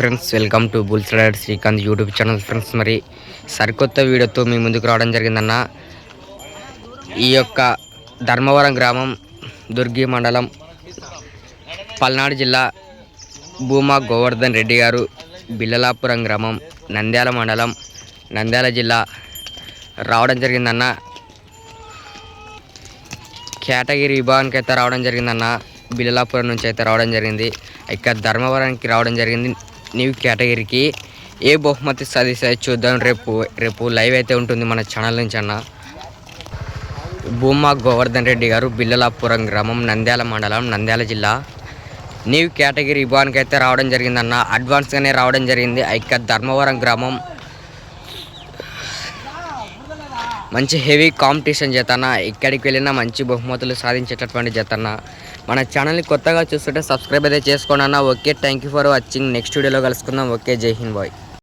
Friends welcome to bulls rider Srikanth YouTube channel friends. మరి సరికొత్త వీడియోతో మీ ముందుకు రావడం జరిగిందన్న. ఈ యొక్క ధర్మవరం గ్రామం దుర్గి మండలం పల్నాడు జిల్లా భూమా గోవర్ధన్ రెడ్డి గారు బిల్లలాపురం గ్రామం నంద్యాల మండలం నంద్యాల జిల్లా రావడం జరిగిందన్న. కేటగిరి విభాగానికి అయితే రావడం జరిగిందన్న. బిల్లలాపురం నుంచి అయితే రావడం జరిగింది. ఇక్కడ ధర్మవరానికి రావడం జరిగింది. న్యూ కేటగిరీకి ఏ బహుమతి సాధిస్తాయి చూద్దాం. రేపు రేపు లైవ్ అయితే ఉంటుంది మన ఛానల్ నుంచి అన్న. భూమా గోవర్ధన్ రెడ్డి గారు బిల్లలాపురం గ్రామం నంద్యాల మండలం నంద్యాల జిల్లా. న్యూ కేటగిరీ విభాగానికి అయితే రావడం జరిగిందన్న. అడ్వాన్స్గానే రావడం జరిగింది. ఇక ధర్మవరం గ్రామం మంచి హెవీ కాంపిటీషన్ చేతన ఎక్కడికి వెళ్ళినా మంచి బహుమతులు సాధించేటటువంటి చేతన మన ఛానల్ని కొత్తగా చూస్తుంటే సబ్స్క్రైబ్ అయితే చేసుకోండి అన్న. Okay thank you for watching. Next వీడియోలో కలుసుకుందాం. ఓకే జై హింద్ బాయ్.